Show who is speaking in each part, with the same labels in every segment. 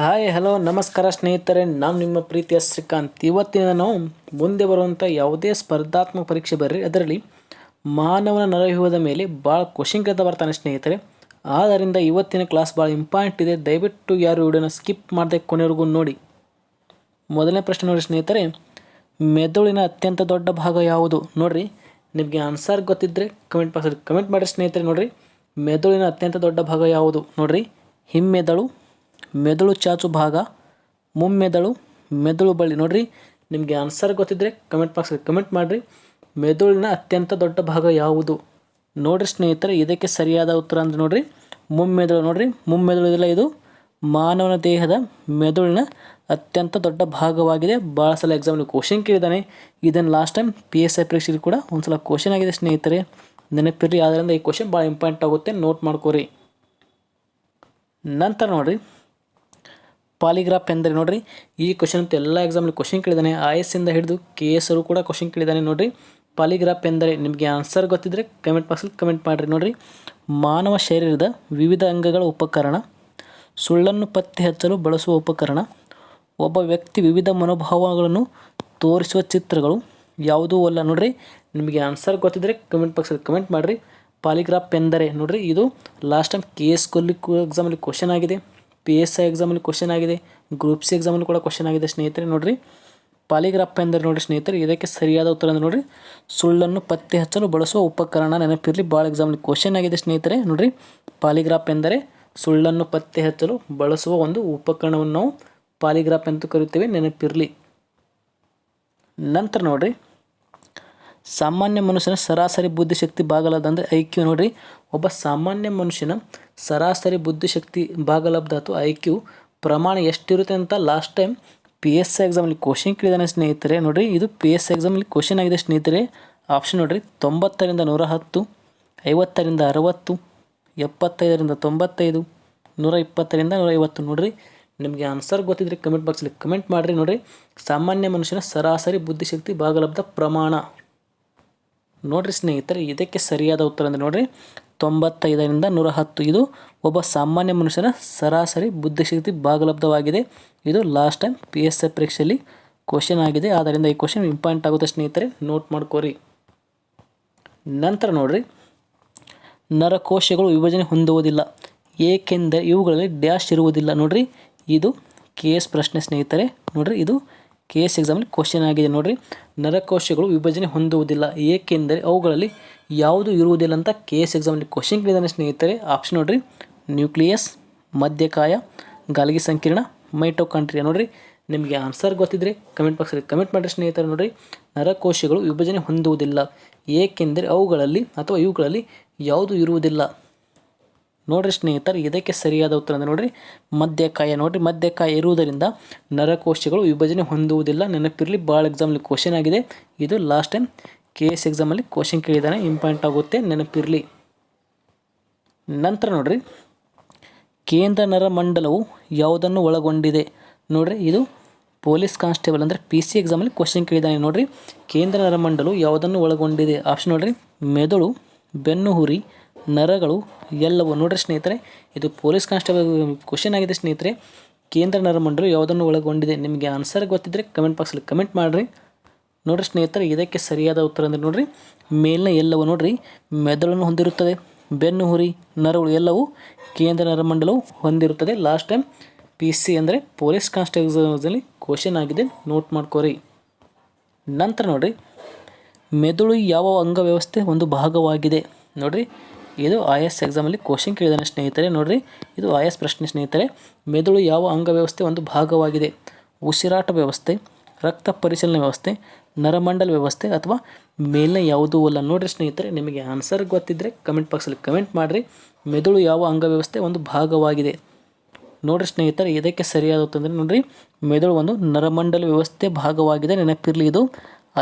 Speaker 1: Hi hello ನಮಸ್ಕಾರ ಸ್ನೇಹಿತರೆ. ನಾನು ನಿಮ್ಮ ಪ್ರೀತಿಯ ಶ್ರೀಕಾಂತ್. ಇವತ್ತಿನ ನಾವು ಮುಂದೆ ಬರುವಂಥ ಯಾವುದೇ ಸ್ಪರ್ಧಾತ್ಮಕ ಪರೀಕ್ಷೆ ಬರ್ರಿ. ಅದರಲ್ಲಿ ಮಾನವನ ನರವ್ಯೂಹದ ಮೇಲೆ ಭಾಳ ಕ್ವಶನ್ ಕೇಳ್ತಾ ಬರ್ತಾನೆ ಸ್ನೇಹಿತರೆ. ಆದ್ದರಿಂದ ಇವತ್ತಿನ ಕ್ಲಾಸ್ ಭಾಳ ಇಂಪಾರ್ಟೆಂಟ್ ಇದೆ. ದಯವಿಟ್ಟು ಯಾರು ವಿಡಿಯೋನ ಸ್ಕಿಪ್ ಮಾಡದೆ ಕೊನೆವರೆಗೂ ನೋಡಿ. ಮೊದಲನೇ ಪ್ರಶ್ನೆ ನೋಡಿ ಸ್ನೇಹಿತರೆ. ಮೆದುಳಿನ ಅತ್ಯಂತ ದೊಡ್ಡ ಭಾಗ ಯಾವುದು? ನೋಡಿರಿ. ನಿಮಗೆ ಆನ್ಸರ್ ಗೊತ್ತಿದ್ದರೆ ಕಮೆಂಟ್ ಬಾಕ್ಸಲ್ಲಿ ಕಮೆಂಟ್ ಮಾಡಿರಿ ಸ್ನೇಹಿತರೆ. ನೋಡಿರಿ. ಮೆದುಳಿನ ಅತ್ಯಂತ ದೊಡ್ಡ ಭಾಗ ಯಾವುದು? ನೋಡಿರಿ. ಹಿಮ್ಮೆದುಳು ಮೆದುಳು ಚಾಚು ಭಾಗ, ಮುಮ್ಮೆದುಳು, ಮೆದುಳು ಬಳ್ಳಿ. ನೋಡ್ರಿ, ನಿಮಗೆ ಆನ್ಸರ್ ಗೊತ್ತಿದ್ದರೆ ಕಮೆಂಟ್ ಬಾಕ್ಸಲ್ಲಿ ಕಮೆಂಟ್ ಮಾಡಿರಿ. ಮೆದುಳಿನ ಅತ್ಯಂತ ದೊಡ್ಡ ಭಾಗ ಯಾವುದು? ನೋಡ್ರಿ ಸ್ನೇಹಿತರೆ, ಇದಕ್ಕೆ ಸರಿಯಾದ ಉತ್ತರ ಅಂದ್ರೆ ನೋಡ್ರಿ, ಮುಮ್ಮೆದುಳು. ನೋಡ್ರಿ, ಮುಮ್ಮೆದುಳು ಇದೆಲ್ಲ ಇದು ಮಾನವನ ದೇಹದ ಮೆದುಳಿನ ಅತ್ಯಂತ ದೊಡ್ಡ ಭಾಗವಾಗಿದೆ. ಭಾಳ ಸಲ ಎಕ್ಸಾಮ್ನ ಕ್ವಶನ್ ಕೇಳಿದ್ದಾನೆ. ಇದನ್ನು last time P S I ಪರೀಕ್ಷೆಯಲ್ಲಿ ಕೂಡ ಒಂದು ಸಲ ಕ್ವಶನ್ ಆಗಿದೆ ಸ್ನೇಹಿತರೆ. ನೆನಪಿರಿ ಆದ್ದರಿಂದ ಈ ಕ್ವಶನ್ ಭಾಳ ಇಂಪಾರ್ಟೆಂಟ್ ಆಗುತ್ತೆ. ನೋಟ್ ಮಾಡ್ಕೋರಿ. ನಂತರ ನೋಡ್ರಿ ಪಾಲಿಗ್ರಾಫ್ ಎಂದರೆ ನೋಡ್ರಿ, ಈ ಕ್ವಶನ್ ಅಂತ ಎಲ್ಲ ಎಕ್ಸಾಮಲ್ಲಿ ಕ್ವಶನ್ ಕೇಳಿದ್ದಾನೆ ಐ ಎಸ್ ಇಂದ ಹಿಡಿದು ಕೆ ಎಸ್ ಅವರು ಕೂಡ ಕ್ವಶನ್ ಕೇಳಿದ್ದಾನೆ ನೋಡ್ರಿ. ಪಾಲಿಗ್ರಾಫ್ ಎಂದರೆ ನಿಮಗೆ ಆನ್ಸರ್ ಗೊತ್ತಿದ್ದರೆ ಕಮೆಂಟ್ ಬಾಕ್ಸಲ್ಲಿ ಕಮೆಂಟ್ ಮಾಡಿರಿ ನೋಡ್ರಿ. ಮಾನವ ಶರೀರದ ವಿವಿಧ ಅಂಗಗಳ ಉಪಕರಣ, ಸುಳ್ಳನ್ನು ಪತ್ತೆ ಹಚ್ಚಲು ಬಳಸುವ ಉಪಕರಣ, ಒಬ್ಬ ವ್ಯಕ್ತಿ ವಿವಿಧ ಮನೋಭಾವಗಳನ್ನು ತೋರಿಸುವ ಚಿತ್ರಗಳು ಯಾವುದೂ ಅಲ್ಲ ನೋಡ್ರಿ. ನಿಮಗೆ ಆನ್ಸರ್ ಗೊತ್ತಿದ್ದರೆ ಕಮೆಂಟ್ ಬಾಕ್ಸಲ್ಲಿ ಕಮೆಂಟ್ ಮಾಡಿರಿ. ಪಾಲಿಗ್ರಾಫ್ ಎಂದರೆ ನೋಡ್ರಿ, ಇದು ಲಾಸ್ಟ್ ಟೈಮ್ ಕೆ ಎಸ್ ಕೊಲ್ಲಿ ಎಕ್ಸಾಮಲ್ಲಿ ಕ್ವಶನ್ ಆಗಿದೆ. ಪಿ ಎಸ್ ಐ ಎಕ್ಸಾಮಲ್ಲಿ ಕ್ವಶನ್ ಆಗಿದೆ ಗ್ರೂಪ್ ಸಿ ಎಕ್ಸಾಮಲ್ಲಿ ಕೂಡ ಕ್ವಶನ್ ಆಗಿದೆ ಸ್ನೇಹಿತರೆ, ನೋಡಿರಿ. ಪಾಲಿಗ್ರಾಫ್ ಎಂದರೆ ನೋಡಿ ಸ್ನೇಹಿತರೆ, ಇದಕ್ಕೆ ಸರಿಯಾದ ಉತ್ತರ ಅಂದರೆ ನೋಡಿರಿ, ಸುಳ್ಳನ್ನು ಪತ್ತೆ ಹಚ್ಚಲು ಬಳಸುವ ಉಪಕರಣ ನೆನಪಿರಲಿ ಭಾಳ ಎಕ್ಸಾಮಲ್ಲಿ ಕ್ವಶನ್ ಆಗಿದೆ ಸ್ನೇಹಿತರೆ, ನೋಡಿರಿ. ಪಾಲಿಗ್ರಾಫ್ ಎಂದರೆ ಸುಳ್ಳನ್ನು ಪತ್ತೆ ಹಚ್ಚಲು ಬಳಸುವ ಒಂದು ಉಪಕರಣವನ್ನು ನಾವು ಪಾಲಿಗ್ರಾಫ್ ಎಂದು ಕರೆಯುತ್ತೇವೆ ನೆನಪಿರಲಿ. ನಂತರ ನೋಡ್ರಿ ಸಾಮಾನ್ಯ ಮನುಷ್ಯನ ಸರಾಸರಿ ಬುದ್ಧಿಶಕ್ತಿ ಭಾಗಲಬ್ಧ ಅಂದರೆ ಐ ಕ್ಯೂ ನೋಡಿರಿ. ಒಬ್ಬ ಸಾಮಾನ್ಯ ಮನುಷ್ಯನ ಸರಾಸರಿ ಬುದ್ಧಿಶಕ್ತಿ ಭಾಗಲಬ್ಧ ಅಥವಾ ಐ ಕ್ಯೂ ಪ್ರಮಾಣ ಎಷ್ಟಿರುತ್ತೆ ಅಂತ last time P S C ಎಕ್ಸಾಮಲ್ಲಿ ಕ್ವಶನ್ ಕೇಳಿದಾನೆ ಸ್ನೇಹಿತರೆ. ನೋಡಿರಿ, ಇದು ಪಿ ಎಸ್ ಸಿ ಎಕ್ಸಾಮಲ್ಲಿ ಕ್ವಶನ್ ಆಗಿದೆ ಸ್ನೇಹಿತರೆ. ಆಪ್ಷನ್ ನೋಡಿರಿ, ತೊಂಬತ್ತರಿಂದ ನೂರ ಹತ್ತು ಐವತ್ತರಿಂದ ಅರವತ್ತು, ಎಪ್ಪತ್ತೈದರಿಂದ ತೊಂಬತ್ತೈದು ನೂರ ಇಪ್ಪತ್ತರಿಂದ ನೂರ ಐವತ್ತು ನೋಡಿರಿ. ನಿಮಗೆ ಆನ್ಸರ್ ಗೊತ್ತಿದ್ರೆ ಕಮೆಂಟ್ ಬಾಕ್ಸಲ್ಲಿ ಕಮೆಂಟ್ ಮಾಡಿರಿ ನೋಡಿರಿ. ಸಾಮಾನ್ಯ ಮನುಷ್ಯನ ಸರಾಸರಿ ಬುದ್ಧಿಶಕ್ತಿ ಭಾಗಲಬ್ಧ ಪ್ರಮಾಣ. ನೋಡ್ರಿ ಸ್ನೇಹಿತರೆ, ಇದಕ್ಕೆ ಸರಿಯಾದ ಉತ್ತರ ಅಂದರೆ ನೋಡ್ರಿ, ತೊಂಬತ್ತೈದರಿಂದ ನೂರ ಹತ್ತು ಇದು ಒಬ್ಬ ಸಾಮಾನ್ಯ ಮನುಷ್ಯನ ಸರಾಸರಿ ಬುದ್ಧಿಶಕ್ತಿ ಭಾಗಲಬ್ಧವಾಗಿದೆ. ಇದು last time P S F ಪರೀಕ್ಷೆಯಲ್ಲಿ ಕ್ವಶನ್ ಆಗಿದೆ. ಆದ್ದರಿಂದ ಈ ಕ್ವಶನ್ ಇಂಪಾರ್ಟೆಂಟ್ ಆಗುತ್ತೆ ಸ್ನೇಹಿತರೆ ನೋಟ್ ಮಾಡ್ಕೋರಿ. ನಂತರ ನೋಡ್ರಿ, ನರಕೋಶಗಳು ವಿಭಜನೆ ಹೊಂದುವುದಿಲ್ಲ, ಏಕೆಂದರೆ ಇವುಗಳಲ್ಲಿ ಡ್ಯಾಶ್ ಇರುವುದಿಲ್ಲ. ನೋಡ್ರಿ, ಇದು ಕೆ ಪ್ರಶ್ನೆ ಸ್ನೇಹಿತರೆ. ನೋಡ್ರಿ, ಇದು ಕೆ ಎಸ್ ಎಕ್ಸಾಮಲ್ಲಿ ಕ್ವಶನ್ ಆಗಿದೆ ನೋಡಿರಿ. ನರಕೋಶಗಳು ವಿಭಜನೆ ಹೊಂದುವುದಿಲ್ಲ. ಏಕೆಂದರೆ ಅವುಗಳಲ್ಲಿ ಯಾವುದು ಇರುವುದಿಲ್ಲ ಅಂತ ಕೆ ಎಸ್ ಎಕ್ಸಾಮಲ್ಲಿ ಕ್ವಶನ್ ಕೇಳಿದಾನೆ ಸ್ನೇಹಿತರೆ. ಆಪ್ಷನ್ ನೋಡಿರಿ. ನ್ಯೂಕ್ಲಿಯಸ್ ಮಧ್ಯಕಾಯ ಗಾಲ್ಗಿ ಸಂಕೀರ್ಣ ಮೈಟೋಕಾಂಟ್ರಿಯಾ ನೋಡಿರಿ, ನಿಮಗೆ ಆನ್ಸರ್ ಗೊತ್ತಿದ್ರೆ ಕಮೆಂಟ್ ಬಾಕ್ಸಲ್ಲಿ ಕಮೆಂಟ್ ಮಾಡಿರಿ ಸ್ನೇಹಿತರೆ ನೋಡಿರಿ. ನರಕೋಶಗಳು ವಿಭಜನೆ ಹೊಂದುವುದಿಲ್ಲ. ಏಕೆಂದರೆ ಅವುಗಳಲ್ಲಿ ಅಥವಾ ಇವುಗಳಲ್ಲಿ ಯಾವುದು ಇರುವುದಿಲ್ಲ. ನೋಡ್ರಿ ಸ್ನೇಹಿತರೆ, ಇದಕ್ಕೆ ಸರಿಯಾದ ಉತ್ತರ ಅಂದರೆ ನೋಡ್ರಿ ಮಧ್ಯಕಾಯ ನೋಡ್ರಿ ಮಧ್ಯಕಾಯ ಇರುವುದರಿಂದ ನರಕೋಶಗಳು ವಿಭಜನೆ ಹೊಂದುವುದಿಲ್ಲ. ನೆನಪಿರಲಿ ಭಾಳ ಎಕ್ಸಾಮಲ್ಲಿ ಕ್ವಶನ್ ಆಗಿದೆ. ಇದು ಲಾಸ್ಟ್ ಟೈಮ್ ಕೆ ಎಸ್ ಎಕ್ಸಾಮಲ್ಲಿ ಕ್ವಶನ್ ಕೇಳಿದ್ದಾನೆ ಇಂಪಾರ್ಟೆಂಟ್ ಆಗುತ್ತೆ, ನೆನಪಿರಲಿ. ನಂತರ ನೋಡ್ರಿ, ಕೇಂದ್ರ ನರಮಂಡಲವು ಯಾವುದನ್ನು ಒಳಗೊಂಡಿದೆ? ನೋಡ್ರಿ, ಇದು ಪೊಲೀಸ್ ಕಾನ್ಸ್ಟೇಬಲ್ ಅಂದರೆ ಪಿ ಸಿ ಎಕ್ಸಾಮಲ್ಲಿ ಕ್ವಶನ್ ಕೇಳಿದ್ದಾನೆ ನೋಡ್ರಿ. ಕೇಂದ್ರ ನರಮಂಡಲವು ಯಾವುದನ್ನು ಒಳಗೊಂಡಿದೆ? ಆಪ್ಷನ್ ನೋಡ್ರಿ, ಮೆದುಳು ಬೆನ್ನು ಹುರಿ ನರಗಳು ಎಲ್ಲವೂ. ನೋಡ್ರಿ ಸ್ನೇಹಿತರೆ, ಇದು ಪೊಲೀಸ್ ಕಾನ್ಸ್ಟೇಬಲ್ ಕ್ವಶನ್ ಆಗಿದೆ ಸ್ನೇಹಿತರೆ. ಕೇಂದ್ರ ನರಮಂಡಲ ಯಾವುದನ್ನು ಒಳಗೊಂಡಿದೆ? ನಿಮಗೆ ಆನ್ಸರ್ ಗೊತ್ತಿದ್ದರೆ ಕಮೆಂಟ್ ಬಾಕ್ಸಲ್ಲಿ ಕಮೆಂಟ್ ಮಾಡಿರಿ. ನೋಡ್ರಿ ಸ್ನೇಹಿತರೆ, ಇದಕ್ಕೆ ಸರಿಯಾದ ಉತ್ತರ ಅಂದರೆ ನೋಡ್ರಿ ಮೇಲಿನ ಎಲ್ಲವೂ ನೋಡ್ರಿ, ಮೆದುಳನ್ನು ಹೊಂದಿರುತ್ತದೆ. ಬೆನ್ನು, ಹುರಿ, ನರಗಳು ಎಲ್ಲವೂ ಕೇಂದ್ರ ನರಮಂಡಲವು ಹೊಂದಿರುತ್ತದೆ. ಲಾಸ್ಟ್ ಟೈಮ್ ಪಿ ಸಿ ಅಂದರೆ ಪೊಲೀಸ್ ಕಾನ್ಸ್ಟೇಬಲ್ಸಲ್ಲಿ ಕ್ವಶನ್ ಆಗಿದೆ. ನೋಟ್ ಮಾಡ್ಕೋರಿ. ನಂತರ ನೋಡಿರಿ, ಮೆದುಳು ಯಾವ ಅಂಗವ್ಯವಸ್ಥೆ ಒಂದು ಭಾಗವಾಗಿದೆ? ನೋಡ್ರಿ ಇದು ಐ ಎಸ್ ಎಕ್ಸಾಮಲ್ಲಿ ಕ್ವಶನ್ ಕೇಳಿದಾನೆ ಸ್ನೇಹಿತರೆ, ನೋಡಿರಿ, ಇದು ಐ ಎಸ್ ಪ್ರಶ್ನೆ ಸ್ನೇಹಿತರೆ, ಮೆದುಳು ಯಾವ ಅಂಗವ್ಯವಸ್ಥೆ ಒಂದು ಭಾಗವಾಗಿದೆ? ಉಸಿರಾಟ ವ್ಯವಸ್ಥೆ, ರಕ್ತ ಪರಿಶೀಲನೆ ವ್ಯವಸ್ಥೆ, ನರಮಂಡಲ ವ್ಯವಸ್ಥೆ ಅಥವಾ ಮೇಲಿನ ಯಾವುದೂ ಅಲ್ಲ? ನೋಡಿರಿ ಸ್ನೇಹಿತರೆ, ನಿಮಗೆ ಆನ್ಸರ್ ಗೊತ್ತಿದ್ದರೆ ಕಮೆಂಟ್ ಬಾಕ್ಸಲ್ಲಿ ಕಮೆಂಟ್ ಮಾಡಿರಿ. ಮೆದುಳು ಯಾವ ಅಂಗವ್ಯವಸ್ಥೆ ಒಂದು ಭಾಗವಾಗಿದೆ? ನೋಡಿರಿ ಸ್ನೇಹಿತರೆ, ಇದಕ್ಕೆ ಸರಿಯಾದ ಅಂದರೆ ನೋಡಿರಿ, ಮೆದುಳು ಒಂದು ನರಮಂಡಲ ವ್ಯವಸ್ಥೆ ಭಾಗವಾಗಿದೆ, ನೆನಪಿರಲಿ ಇದು.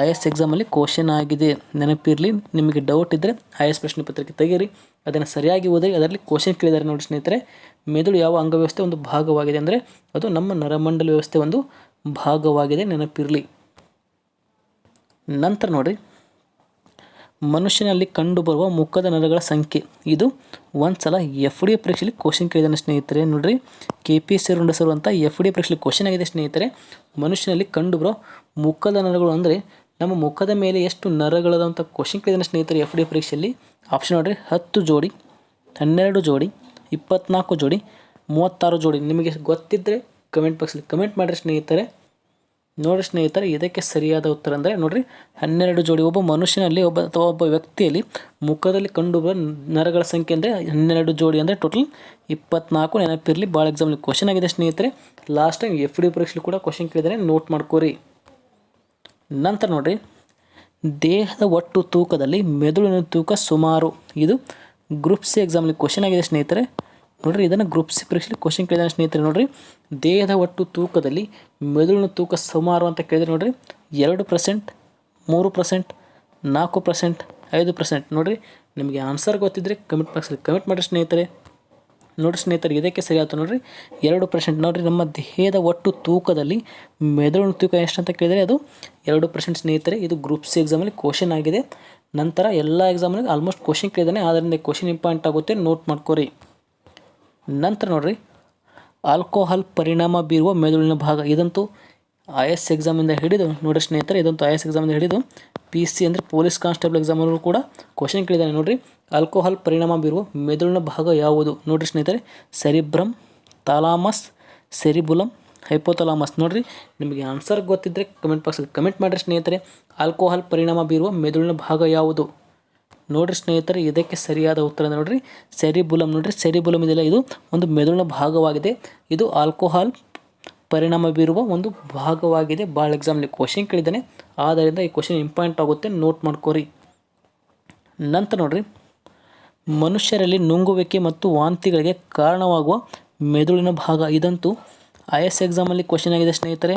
Speaker 1: ಐ ಎಸ್ ಎಕ್ಸಾಮಲ್ಲಿ ಕ್ವಶನ್ ಆಗಿದೆ. ನೆನಪಿರಲಿ, ನಿಮಗೆ ಡೌಟ್ ಇದ್ದರೆ ಐ ಎಸ್ ಪ್ರಶ್ನೆ ಪತ್ರಿಕೆ ತೆಗೀರಿ ಅದನ್ನು ಸರಿಯಾಗಿ ಓದಿ, ಅದರಲ್ಲಿ ಕ್ವಶನ್ ಕೇಳಿದ್ದಾರೆ ನೋಡಿ ಸ್ನೇಹಿತರೆ. ಮೆದುಳು ಯಾವ ಅಂಗವ್ಯವಸ್ಥೆ ಒಂದು ಭಾಗವಾಗಿದೆ ಅಂದರೆ ಅದು ನಮ್ಮ ನರಮಂಡಲ ವ್ಯವಸ್ಥೆ ಒಂದು ಭಾಗವಾಗಿದೆ, ನೆನಪಿರಲಿ. ನಂತರ ನೋಡಿರಿ. ಮನುಷ್ಯನಲ್ಲಿ ಕಂಡುಬರುವ ಮುಖದ ನರಗಳ ಸಂಖ್ಯೆ. ಇದು ಒಂದು ಸಲ ಎಫ್ ಡಿ ಪರೀಕ್ಷೆಯಲ್ಲಿ ಕ್ವಶನ್ ಕೇಳಿದಾನೆ ಸ್ನೇಹಿತರೆ. ನೋಡಿರಿ. ಕೆ ಪಿ ಸಿ ರುಂಡಸರು ಅಂತ ಎಫ್ ಡಿ ಪರೀಕ್ಷೆಯಲ್ಲಿ ಕ್ವಶನ್ ಆಗಿದೆ ಸ್ನೇಹಿತರೆ. ಮನುಷ್ಯನಲ್ಲಿ ಕಂಡುಬರುವ ಮುಖದ ನರಗಳು ಅಂದರೆ ನಮ್ಮ ಮುಖದ ಮೇಲೆ ಎಷ್ಟು ನರಗಳದಂಥ ಕ್ವಶನ್ ಕೇಳಿದಾನೆ ಸ್ನೇಹಿತರೆ ಎಫ್ ಡಿ ಪರೀಕ್ಷೆಯಲ್ಲಿ. ಆಪ್ಷನ್ ನೋಡಿರಿ, ಹತ್ತು ಜೋಡಿ, ಹನ್ನೆರಡು ಜೋಡಿ, ಇಪ್ಪತ್ನಾಲ್ಕು ಜೋಡಿ, ಮೂವತ್ತಾರು ಜೋಡಿ. ನಿಮಗೆ ಗೊತ್ತಿದ್ದರೆ ಕಮೆಂಟ್ ಬಾಕ್ಸಲ್ಲಿ ಕಮೆಂಟ್ ಮಾಡಿರಿ ಸ್ನೇಹಿತರೆ. ನೋಡಿರಿ ಸ್ನೇಹಿತರೆ, ಇದಕ್ಕೆ ಸರಿಯಾದ ಉತ್ತರ ಅಂದರೆ ನೋಡಿರಿ, ಹನ್ನೆರಡು ಜೋಡಿ ಒಬ್ಬ ಮನುಷ್ಯನಲ್ಲಿ ಒಬ್ಬ ಅಥವಾ ಒಬ್ಬ ವ್ಯಕ್ತಿಯಲ್ಲಿ ಮುಖದಲ್ಲಿ ಕಂಡುಬರುವ ನರಗಳ ಸಂಖ್ಯೆ ಅಂದರೆ ಹನ್ನೆರಡು ಜೋಡಿ ಅಂದರೆ ಟೋಟಲ್ ಇಪ್ಪತ್ನಾಲ್ಕು ನೆನಪಿರಲಿ. ಭಾಳ ಎಕ್ಸಾಮಲ್ಲಿ ಕ್ವಶನ್ ಆಗಿದೆ ಸ್ನೇಹಿತರೆ. ಲಾಸ್ಟ್ ಟೈಮ್ ಎಫ್ ಡಿ ಪರೀಕ್ಷೆ ಕೂಡ ಕ್ವಶನ್ ಕೇಳಿದರೆ ನೋಟ್ ಮಾಡ್ಕೋರಿ. ನಂತರ ನೋಡಿರಿ, ದೇಹದ ಒಟ್ಟು ತೂಕದಲ್ಲಿ ಮೆದುಳಿನ ತೂಕ ಸುಮಾರು. ಇದು ಗ್ರೂಪ್ ಸಿ ಎಕ್ಸಾಮಲ್ಲಿ ಕ್ವಶನ್ ಆಗಿದೆ ಸ್ನೇಹಿತರೆ. ನೋಡ್ರಿ, ಇದನ್ನು ಗ್ರೂಪ್ ಸಿ ಪರೀಕ್ಷೆಯಲ್ಲಿ ಕ್ವಶನ್ ಕೇಳಿದಾನೆ ಸ್ನೇಹಿತರೆ, ನೋಡಿರಿ. ದೇಹದ ಒಟ್ಟು ತೂಕದಲ್ಲಿ ಮೆದುಳಿನ ತೂಕ ಸುಮಾರು ಅಂತ ಕೇಳಿದ್ರೆ ನೋಡಿರಿ, ಎರಡು ಪರ್ಸೆಂಟ್ ಮೂರು ಪರ್ಸೆಂಟ್ ನಾಲ್ಕು ಪರ್ಸೆಂಟ್ ಐದು ಪರ್ಸೆಂಟ್ ನೋಡಿರಿ, ನಿಮಗೆ ಆನ್ಸರ್ ಗೊತ್ತಿದ್ದರೆ ಕಮೆಂಟ್ ಬಾಕ್ಸಲ್ಲಿ ಕಮೆಂಟ್ ಮಾಡಿರಿ ಸ್ನೇಹಿತರೆ. ನೋಡಿರಿ ಸ್ನೇಹಿತರೆ, ಇದಕ್ಕೆ ಸರಿ ಆಯ್ತು ನೋಡಿರಿ. ಎರಡು ಪರ್ಸೆಂಟ್ ನೋಡಿರಿ, ನಮ್ಮ ದೇಹದ ಒಟ್ಟು ತೂಕದಲ್ಲಿ ಮೆದುಳಿನ ತೂಕ ಎಷ್ಟು ಅಂತ ಕೇಳಿದರೆ ಅದು ಎರಡು ಪರ್ಸೆಂಟ್ ಸ್ನೇಹಿತರೆ, ಇದು ಗ್ರೂಪ್ ಸಿ ಎಕ್ಸಾಮಲ್ಲಿ ಕ್ವಶನ್ ಆಗಿದೆ. ನಂತರ ಎಲ್ಲ ಎಕ್ಸಾಮಲ್ಲಿ ಆಲ್ಮೋಸ್ಟ್ ಕ್ವಶನ್ ಕೇಳಿದಾನೆ ಆದ್ದರಿಂದ ಕ್ವಶನ್ ಇಂಪಾರ್ಟೆಂಟ್ ಆಗುತ್ತೆ ನೋಟ್ ಮಾಡ್ಕೋರಿ. ನಂತರ ನೋಡಿರಿ ಆಲ್ಕೋಹಾಲ್ ಪರಿಣಾಮ ಬೀರುವ ಮೆದುಳಿನ ಭಾಗ, ಇದಂತೂ ಐ ಎಸ್ ಎಕ್ಸಾಮಿಂದ ಹಿಡಿದು ನೋಡಿ ಸ್ನೇಹಿತರೆ ಇದೊಂದು ಐ ಎಸ್ ಎಕ್ಸಾಮಿಂದ ಹಿಡಿದು ಪಿ ಸಿ ಅಂದರೆ ಪೊಲೀಸ್ ಕಾನ್ಸ್ಟೇಬಲ್ ಎಕ್ಸಾಮಲ್ಲೂ ಕೂಡ ಕ್ವಶನ್ ಕೇಳಿದ್ದಾನೆ, ನೋಡಿರಿ. ಆಲ್ಕೋಹಾಲ್ ಪರಿಣಾಮ ಬೀರುವ ಮೆದುಳಿನ ಭಾಗ ಯಾವುದು? ನೋಡಿರಿ ಸ್ನೇಹಿತರೆ ಸೆರಿಬ್ರಮ್ ತಾಲಾಮಸ್ ಸೆರಿಬುಲಮ್ ಹೈಪೋತಲಾಮಸ್ ನೋಡಿರಿ, ನಿಮಗೆ ಆನ್ಸರ್ ಗೊತ್ತಿದ್ದರೆ ಕಮೆಂಟ್ ಬಾಕ್ಸಲ್ಲಿ ಕಮೆಂಟ್ ಮಾಡಿರಿ ಸ್ನೇಹಿತರೆ. ಆಲ್ಕೋಹಾಲ್ ಪರಿಣಾಮ ಬೀರುವ ಮೆದುಳಿನ ಭಾಗ ಯಾವುದು? ನೋಡಿರಿ ಸ್ನೇಹಿತರೆ, ಇದಕ್ಕೆ ಸರಿಯಾದ ಉತ್ತರ ನೋಡಿರಿ ಸೆರಿಬುಲಮ್ ನೋಡಿರಿ ಸೆರಿಬುಲಮ್ ಇದೆಲ್ಲ ಇದು ಒಂದು ಮೆದುಳಿನ ಭಾಗವಾಗಿದೆ. ಇದು ಆಲ್ಕೋಹಾಲ್ ಪರಿಣಾಮ ಬೀರುವ ಒಂದು ಭಾಗವಾಗಿದೆ. ಭಾಳ ಎಕ್ಸಾಮ್ಲಿ ಕ್ವಶನ್ ಕೇಳಿದ್ದಾನೆ. ಆದ್ದರಿಂದ ಈ ಕ್ವಶನ್ ಇಂಪಾರ್ಟೆಂಟ್ ಆಗುತ್ತೆ. ನೋಟ್ ಮಾಡ್ಕೋರಿ. ನಂತರ ನೋಡ್ರಿ. ಮನುಷ್ಯರಲ್ಲಿ ನುಂಗುವಿಕೆ ಮತ್ತು ವಾಂತಿಗಳಿಗೆ ಕಾರಣವಾಗುವ ಮೆದುಳಿನ ಭಾಗ ಇದಂತೂ ಐ ಎಸ್ ಎಕ್ಸಾಮಲ್ಲಿ ಕ್ವಶನ್ ಆಗಿದೆ ಸ್ನೇಹಿತರೆ.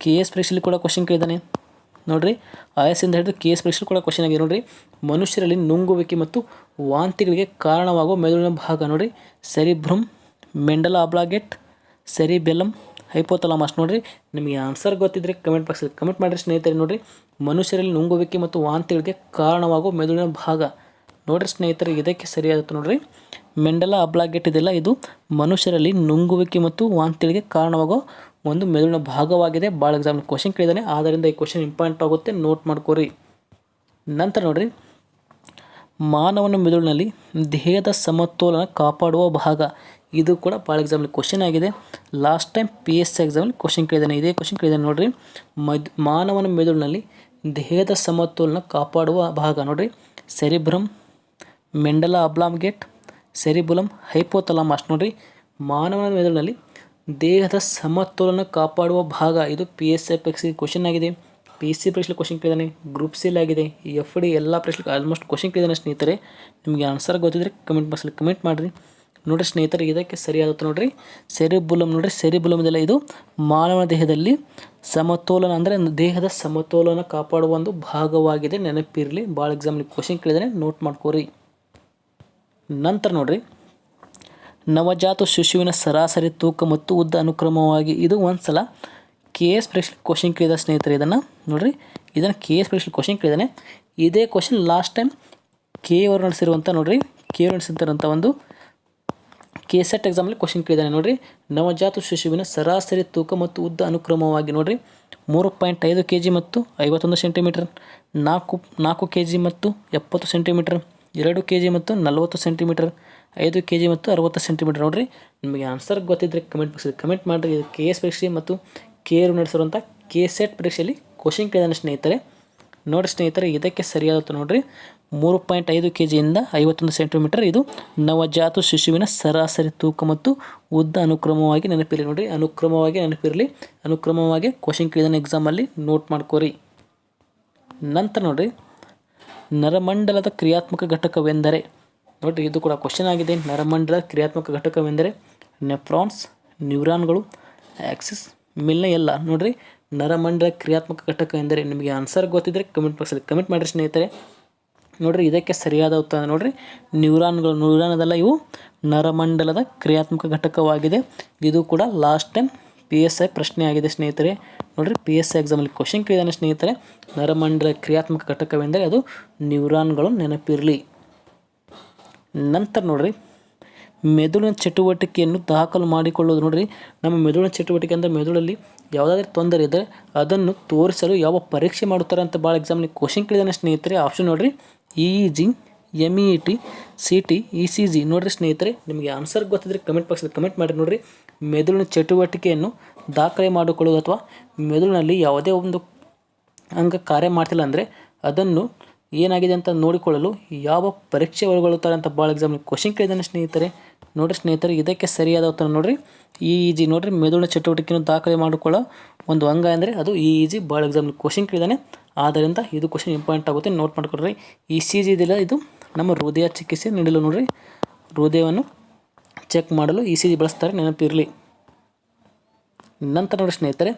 Speaker 1: ಕೆ ಎಸ್ ಪರೀಕ್ಷೆಯಲ್ಲಿ ಕೂಡ ಕ್ವಶನ್ ಕೇಳಿದ್ದಾನೆ. ನೋಡ್ರಿ. ಐ ಎಸ್ ಇಂದ ಹಿಡಿದು ಕೆ ಎಸ್ ಪರೀಕ್ಷೆ ಕೂಡ ಕ್ವಶನ್ ಆಗಿದೆ. ನೋಡ್ರಿ. ಮನುಷ್ಯರಲ್ಲಿ ನುಂಗುವಿಕೆ ಮತ್ತು ವಾಂತಿಗಳಿಗೆ ಕಾರಣವಾಗುವ ಮೆದುಳಿನ ಭಾಗ ನೋಡ್ರಿ. ಸೆರಿಬ್ರಮ್ ಮೆಂಡಲ ಅಬ್ಲಾಗೆಟ್ ಸೆರಿಬೆಲಮ್ ಹೈಪೋತಲಾಮಸ್ ನೋಡಿರಿ. ನಿಮಗೆ ಆನ್ಸರ್ ಗೊತ್ತಿದ್ದರೆ ಕಮೆಂಟ್ ಬಾಕ್ಸಲ್ಲಿ ಕಮೆಂಟ್ ಮಾಡಿರಿ ಸ್ನೇಹಿತರೆ. ನೋಡಿರಿ, ಮನುಷ್ಯರಲ್ಲಿ ನುಂಗುವಿಕೆ ಮತ್ತು ವಾಂತಿಗಳಿಗೆ ಕಾರಣವಾಗುವ ಮೆದುಳಿನ ಭಾಗ. ನೋಡಿರಿ ಸ್ನೇಹಿತರೆ, ಇದಕ್ಕೆ ಸರಿಯಾಗುತ್ತೆ ನೋಡಿರಿ. ಮೆಂಡಲ ಅಬ್ಲಾಗೆಟ್ ಇದೆಲ್ಲ ಇದು ಮನುಷ್ಯರಲ್ಲಿ ನುಂಗುವಿಕೆ ಮತ್ತು ವಾಂತಿಗಳಿಗೆ ಕಾರಣವಾಗೋ ಒಂದು ಮೆದುಳಿನ ಭಾಗವಾಗಿದೆ. ಭಾಳ ಎಕ್ಸಾಮ್ ಕ್ವಶನ್ ಕೇಳಿದ್ದಾನೆ ಆದ್ದರಿಂದ ಈ ಕ್ವಶನ್ ಇಂಪಾರ್ಟೆಂಟ್ ಆಗುತ್ತೆ. ನೋಟ್ ಮಾಡ್ಕೋರಿ. ನಂತರ ನೋಡ್ರಿ, ಮಾನವನ ಮೆದುಳಿನಲ್ಲಿ ದೇಹದ ಸಮತೋಲನ ಕಾಪಾಡುವ ಭಾಗ. ಇದು ಕೂಡ ಭಾಳ ಎಕ್ಸಾಮಲ್ಲಿ ಕ್ವಶನ್ ಆಗಿದೆ. Last time P S C ಎಕ್ಸಾಮಲ್ಲಿ ಕ್ವಶನ್ ಕೇಳಿದ್ದಾನೆ. ಇದೇ ಕ್ವಶನ್ ಕೇಳಿದ್ದಾನೆ ನೋಡಿರಿ. ಮದ್, ಮಾನವನ ಮೆದುಳಿನಲ್ಲಿ ದೇಹದ ಸಮತೋಲನ ಕಾಪಾಡುವ ಭಾಗ ನೋಡಿರಿ. ಸೆರಿಬ್ರಮ್ ಮೆಂಡಲ ಅಬ್ಲಾಮ್ಗೇಟ್ ಸೆರಿಬುಲಮ್ ಹೈಪೋತಲಾಮಾಸ್ ನೋಡಿರಿ. ಮಾನವನ ಮೆದುಳಿನಲ್ಲಿ ದೇಹದ ಸಮತೋಲನ ಕಾಪಾಡುವ ಭಾಗ ಇದು P S F X question ಆಗಿದೆ. ಪಿ ಎಸ್ ಸಿ ಪರೀಕ್ಷೆ ಕ್ವಶನ್ ಕೇಳಿದಾನೆ ಗ್ರೂಪ್ ಸಿಲ್ ಆಗಿದೆ. ಎಫ್ ಡಿ ಎಲ್ಲ ಪ್ರಶ್ನೆ ಆಲ್ಮೋಸ್ಟ್ ಕ್ವಶನ್ ಕೇಳಿದಾನೆ ಸ್ನೇಹಿತರೆ. ನಿಮಗೆ ಆನ್ಸರ್ ಗೊತ್ತಿದ್ರೆ ಕಮೆಂಟ್ ಬಾಕ್ಸಲ್ಲಿ ಕಮೆಂಟ್ ಮಾಡಿರಿ. ನೋಡಿರಿ ಸ್ನೇಹಿತರೆ, ಇದಕ್ಕೆ ಸರಿಯಾದ ನೋಡ್ರಿ. ಸೆರಿಬುಲಮ್ ನೋಡಿರಿ, ಸೆರಿಬುಲಮ್ದೆಲ್ಲ ಇದು ಮಾನವ ದೇಹದಲ್ಲಿ ಸಮತೋಲನ ಅಂದರೆ ದೇಹದ ಸಮತೋಲನ ಕಾಪಾಡುವ ಒಂದು ಭಾಗವಾಗಿದೆ, ನೆನಪಿರಲಿ. ಭಾಳ ಎಕ್ಸಾಮ್ಲಿ ಕ್ವಶನ್ ಕೇಳಿದ್ರೆ ನೋಟ್ ಮಾಡ್ಕೋರಿ. ನಂತರ ನೋಡ್ರಿ. ನವಜಾತ ಶಿಶುವಿನ ಸರಾಸರಿ ತೂಕ ಮತ್ತು ಉದ್ದ ಅನುಕ್ರಮವಾಗಿ ಇದು ಒಂದು ಸಲ ಕೆ ಎಸ್ ಪರೀಕ್ಷೆ ಕ್ವಶನ್ ಕೇಳಿದ ಸ್ನೇಹಿತರೆ, ಇದನ್ನು ನೋಡ್ರಿ. ಇದನ್ನು ಕೆ ಎಸ್ ಪರೀಕ್ಷೆ ಕ್ವಶನ್ ಕೇಳಿದಾನೆ. ಇದೇ ಕ್ವಶನ್ ಲಾಸ್ಟ್ ಟೈಮ್ ಕೆ ಅವರು ನಡೆಸಿರುವಂಥ ನೋಡ್ರಿ. ಕೆ ಅವರು ನಡೆಸಿದಂಥ ಒಂದು ಕೆ ಎಕ್ಸಾಮಲ್ಲಿ ಕ್ವಶನ್ ಕೇಳಿದ್ದಾನೆ ನೋಡಿರಿ, ನವಜಾತ ಶಿಶುವಿನ ಸರಾಸರಿ ತೂಕ ಮತ್ತು ಉದ್ದ ಅನುಕ್ರಮವಾಗಿ ನೋಡಿರಿ, ಮೂರು ಪಾಯಿಂಟ್ ಐದು ಕೆ ಜಿ ಮತ್ತು ಐವತ್ತೊಂದು ಸೆಂಟಿಮೀಟರ್ ನಾಲ್ಕು ನಾಲ್ಕು ಕೆ ಜಿ ಮತ್ತು ಎಪ್ಪತ್ತು ಸೆಂಟಿಮೀಟರ್ ಎರಡು ಕೆ ಜಿ ಮತ್ತು ನಲವತ್ತು ಸೆಂಟಿಮೀಟರ್ ಐದು ಕೆ ಜಿ ಮತ್ತು ಅರವತ್ತು ಸೆಂಟಿಮೀಟರ್ ನೋಡಿರಿ, ನಿಮಗೆ ಆನ್ಸರ್ ಗೊತ್ತಿದ್ದರೆ ಕಮೆಂಟ್ ಬಾಕ್ಸಲ್ಲಿ ಕಮೆಂಟ್ ಮಾಡಿರಿ. ಇದು ಕೆ ಎಸ್ ಪರೀಕ್ಷೆ ಮತ್ತು ಕೆ ಆರ್ ನಡೆಸಿರುವಂಥ ಕೆ ಸೆಟ್ ಪರೀಕ್ಷೆಯಲ್ಲಿ ಕ್ವಶನ್ ಕೇಳಿದಾನೆ ಸ್ನೇಹಿತರೆ. ನೋಡಿ ಸ್ನೇಹಿತರೆ, ಇದಕ್ಕೆ ಸರಿಯಾದ ನೋಡಿರಿ. ಮೂರು ಪಾಯಿಂಟ್ ಐದು ಕೆ ಜಿಯಿಂದ ಐವತ್ತೊಂದು ಸೆಂಟಿಮೀಟರ್ ಇದು ನವಜಾತ ಶಿಶುವಿನ ಸರಾಸರಿ ತೂಕ ಮತ್ತು ಉದ್ದ ಅನುಕ್ರಮವಾಗಿ ನೆನಪಿರಲಿ ನೋಡಿರಿ. ಅನುಕ್ರಮವಾಗಿ ನೆನಪಿರಲಿ. ಅನುಕ್ರಮವಾಗಿ ಕ್ವಶನ್ ಕೇಳಿದ ಎಕ್ಸಾಮಲ್ಲಿ ನೋಟ್ ಮಾಡ್ಕೋರಿ. ನಂತರ ನೋಡಿರಿ. ನರಮಂಡಲದ ಕ್ರಿಯಾತ್ಮಕ ಘಟಕವೆಂದರೆ, ನೋಡಿರಿ ಇದು ಕೂಡ ಕ್ವಶನ್ ಆಗಿದೆ. ನರಮಂಡಲದ ಕ್ರಿಯಾತ್ಮಕ ಘಟಕವೆಂದರೆ ನೆಫ್ರಾನ್ಸ್ ನ್ಯೂರಾನ್ಗಳು ಆಕ್ಸಿಸ್ ಮಿಲ್ನ ಎಲ್ಲ ನೋಡಿರಿ. ನರಮಂಡಲ ಕ್ರಿಯಾತ್ಮಕ ಘಟಕ ಎಂದರೆ ನಿಮಗೆ ಆನ್ಸರ್ ಗೊತ್ತಿದ್ದರೆ ಕಮೆಂಟ್ ಬಾಕ್ಸಲ್ಲಿ ಕಮೆಂಟ್ ಮಾಡಿರಿ ಸ್ನೇಹಿತರೆ. ನೋಡಿರಿ, ಇದಕ್ಕೆ ಸರಿಯಾದ ಉತ್ತರ ನೋಡಿರಿ. ನ್ಯೂರಾನ್ಗಳು ನ್ಯೂರಾನದಲ್ಲ ಇವು ನರಮಂಡಲದ ಕ್ರಿಯಾತ್ಮಕ ಘಟಕವಾಗಿದೆ. ಇದು ಕೂಡ last time P S I ಪ್ರಶ್ನೆ ಆಗಿದೆ ಸ್ನೇಹಿತರೆ. ನೋಡಿರಿ ಪಿ ಎಸ್ ಐ ಎಕ್ಸಾಮಲ್ಲಿ ಕ್ವಶನ್ ಕೇಳಿದಾನೆ ಸ್ನೇಹಿತರೆ. ನರಮಂಡಲ ಕ್ರಿಯಾತ್ಮಕ ಘಟಕವೆಂದರೆ ಅದು ನ್ಯೂರಾನ್ಗಳು ನೆನಪಿರಲಿ. ನಂತರ ನೋಡ್ರಿ ಮೆದುಳಿನ ಚಟುವಟಿಕೆಯನ್ನು ದಾಖಲು ಮಾಡಿಕೊಳ್ಳುವುದು. ನೋಡ್ರಿ, ನಮ್ಮ ಮೆದುಳಿನ ಚಟುವಟಿಕೆ ಅಂದರೆ ಮೆದುಳಲ್ಲಿ ಯಾವುದಾದ್ರೂ ತೊಂದರೆ ಇದ್ದರೆ ಅದನ್ನು ತೋರಿಸಲು ಯಾವ ಪರೀಕ್ಷೆ ಮಾಡುತ್ತಾರೆ ಅಂತ ಭಾಳ ಎಕ್ಸಾಮ್ನಿಗೆ ಕ್ವಶನ್ ಕೇಳಿದಾನೆ ಸ್ನೇಹಿತರೆ. ಆಪ್ಷನ್ ನೋಡಿರಿ E G M E T C T E C G ನೋಡಿರಿ ಸ್ನೇಹಿತರೆ, ನಿಮಗೆ ಆನ್ಸರ್ ಗೊತ್ತಿದ್ರೆ ಕಮೆಂಟ್ ಬಾಕ್ಸಲ್ಲಿ ಕಮೆಂಟ್ ಮಾಡಿ ನೋಡಿರಿ, ಮೆದುಳಿನ ಚಟುವಟಿಕೆಯನ್ನು ದಾಖಲೆ ಮಾಡಿಕೊಳ್ಳುವುದು ಅಥವಾ ಮೆದುಳಿನಲ್ಲಿ ಯಾವುದೇ ಒಂದು ಅಂಗ ಕಾರ್ಯ ಮಾಡ್ತಿಲ್ಲ ಅಂದರೆ ಅದನ್ನು ಏನಾಗಿದೆ ಅಂತ ನೋಡಿಕೊಳ್ಳಲು ಯಾವ ಪರೀಕ್ಷೆ ಒಳಗೊಳ್ಳುತ್ತಾರೆ ಅಂತ ಭಾಳ ಎಕ್ಸಾಮ್ ಕ್ವಶನ್ ಕೇಳಿದ್ದಾನೆ ಸ್ನೇಹಿತರೆ. ನೋಡಿರಿ ಸ್ನೇಹಿತರೆ, ಇದಕ್ಕೆ ಸರಿಯಾದ ಉತ್ತರ ನೋಡಿರಿ. ಇ ಜಿ ನೋಡಿರಿ, ಮೆದುಳಿನ ಚಟುವಟಿಕೆಯನ್ನು ದಾಖಲೆ ಮಾಡಿಕೊಳ್ಳೋ ಒಂದು ಅಂಗ ಅಂದರೆ ಅದು ಇ ಜಿ ಭಾಳ ಎಕ್ಸಾಮ್ ಕ್ವಶನ್ ಕೇಳಿದ್ದಾನೆ. ಆದ್ದರಿಂದ ಇದು ಕ್ವಶನ್ ಇಂಪಾರ್ಟೆಂಟ್ ಆಗುತ್ತೆ ನೋಟ್ ಮಾಡ್ಕೊಡ್ರಿ ಇ ಸಿ ಜಿ ಇದಿಲ್ಲ ಇದು ನಮ್ಮ ಹೃದಯ ಚಿಕಿತ್ಸೆ ನೀಡಲು ನೋಡಿರಿ. ಹೃದಯವನ್ನು ಚೆಕ್ ಮಾಡಲು ಇ ಸಿ ಜಿ ಬಳಸ್ತಾರೆ, ನೆನಪಿರಲಿ. ನಂತರ ನೋಡಿ ಸ್ನೇಹಿತರೆ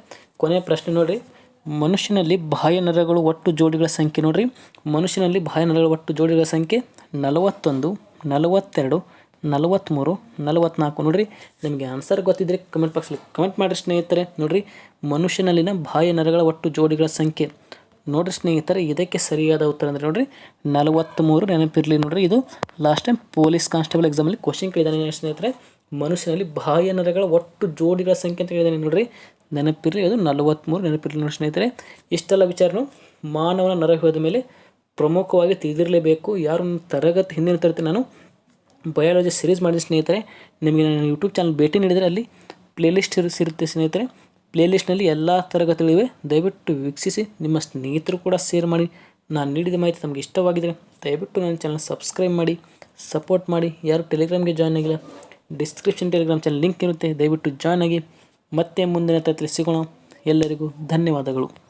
Speaker 1: ಕೊನೆಯ ಪ್ರಶ್ನೆ ನೋಡಿರಿ. ಮನುಷ್ಯನಲ್ಲಿ ಬಾಹ್ಯ ನರಗಳು ಒಟ್ಟು ಜೋಡಿಗಳ ಸಂಖ್ಯೆ ನೋಡಿರಿ. ಮನುಷ್ಯನಲ್ಲಿ ಬಾಹ್ಯ ನರಗಳ ಒಟ್ಟು ಜೋಡಿಗಳ ಸಂಖ್ಯೆ ನಲವತ್ತೊಂದು, ನಲವತ್ತೆರಡು ನಲವತ್ತ್ಮೂರು ನಲವತ್ತ್ನಾಲ್ಕು ನೋಡಿರಿ, ನಿಮಗೆ ಆನ್ಸರ್ ಗೊತ್ತಿದ್ದರೆ ಕಮೆಂಟ್ ಬಾಕ್ಸಲ್ಲಿ ಕಮೆಂಟ್ ಮಾಡಿರಿ ಸ್ನೇಹಿತರೆ. ನೋಡಿರಿ, ಮನುಷ್ಯನಲ್ಲಿನ ಬಾಹ್ಯ ನರಗಳ ಒಟ್ಟು ಜೋಡಿಗಳ ಸಂಖ್ಯೆ. ನೋಡಿರಿ ಸ್ನೇಹಿತರೆ, ಇದಕ್ಕೆ ಸರಿಯಾದ ಉತ್ತರ ಅಂದರೆ ನೋಡಿರಿ ನಲವತ್ತ್ಮೂರು ನೆನಪಿರಲಿ ನೋಡ್ರಿ. ಇದು ಲಾಸ್ಟ್ ಟೈಮ್ ಪೊಲೀಸ್ ಕಾನ್ಸ್ಟೇಬಲ್ ಎಕ್ಸಾಮಲ್ಲಿ ಕ್ವಶನ್ ಕೇಳಿದಾನೆ ಸ್ನೇಹಿತರೆ. ಮನುಷ್ಯನಲ್ಲಿ ಬಾಹ್ಯ ನರಗಳ ಒಟ್ಟು ಜೋಡಿಗಳ ಸಂಖ್ಯೆ ಅಂತ ಹೇಳಿದಾನೆ ನೋಡಿರಿ. ನೆನಪಿರಲಿ, ಅದು ನಲವತ್ತ್ಮೂರು ನೆನಪಿರಲಿ ನೋಡಿ ಸ್ನೇಹಿತರೆ. ಇಷ್ಟೆಲ್ಲ ವಿಚಾರನು ಮಾನವನ ನರವ್ಯೂಹದ ಮೇಲೆ ಪ್ರಮುಖವಾಗಿ ತಿಳಿದಿರಲೇಬೇಕು. ಯಾರು ತರಗತಿ ಹಿಂದಿನ ತರಗತಿ ನಾನು ಬಯಾಲಜಿ ಸೀರೀಸ್ ಮಾಡಿದ ಸ್ನೇಹಿತರೆ, ನಿಮಗೆ ನನ್ನ ಯೂಟ್ಯೂಬ್ ಚಾನಲ್ ಭೇಟಿ ನೀಡಿದರೆ ಅಲ್ಲಿ ಪ್ಲೇಲಿಸ್ಟ್ ಇರುತ್ತೆ ಸ್ನೇಹಿತರೆ. ಪ್ಲೇಲಿಸ್ಟ್ನಲ್ಲಿ ಎಲ್ಲ ತರಗತಿಗಳಿವೆ. ದಯವಿಟ್ಟು ವೀಕ್ಷಿಸಿ, ನಿಮ್ಮ ಸ್ನೇಹಿತರು ಕೂಡ ಶೇರ್ ಮಾಡಿ. ನಾನು ನೀಡಿದ ಮಾಹಿತಿ ತಮಗೆ ಇಷ್ಟವಾಗಿದ್ದರೆ ದಯವಿಟ್ಟು ನನ್ನ ಚಾನಲ್ ಸಬ್ಸ್ಕ್ರೈಬ್ ಮಾಡಿ ಸಪೋರ್ಟ್ ಮಾಡಿ. ಯಾರು ಟೆಲಿಗ್ರಾಮ್ಗೆ ಜಾಯ್ನ್ ಆಗಿಲ್ಲ ಡಿಸ್ಕ್ರಿಪ್ಷನ್ ಟೆಲಿಗ್ರಾಮ್ ಚಾನಲ್ ಲಿಂಕ್ ಇರುತ್ತೆ. ದಯವಿಟ್ಟು ಜಾಯ್ನ್ ಆಗಿ. ಮತ್ತೆ ಮುಂದಿನ ತರ ಸಿಗೋಣ. ಎಲ್ಲರಿಗೂ ಧನ್ಯವಾದಗಳು.